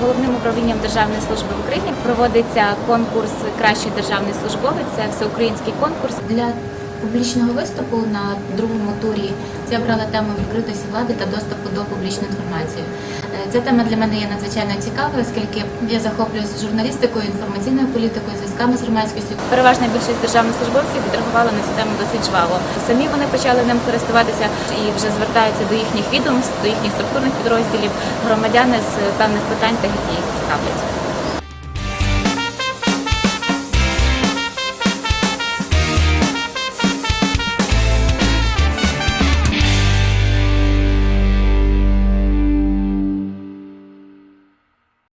головним управлінням Державної служби в Україні проводиться конкурс Кращий державний службовець. Це всеукраїнський конкурс для публічного виступу на другому турі. Я брала тему відкритості влади та доступу до публічної інформації. Ця тема для мене є надзвичайно цікавою, оскільки я захоплююся журналістикою, інформаційною політикою, зв'язками з громадськістю. Переважна більшість державних службовців відреагувала на цю тему досить жваво. Самі вони почали ним користуватися і вже звертаються до їхніх відомств, до їхніх структурних підрозділів громадяни з певних питань, та які їх цікавлять.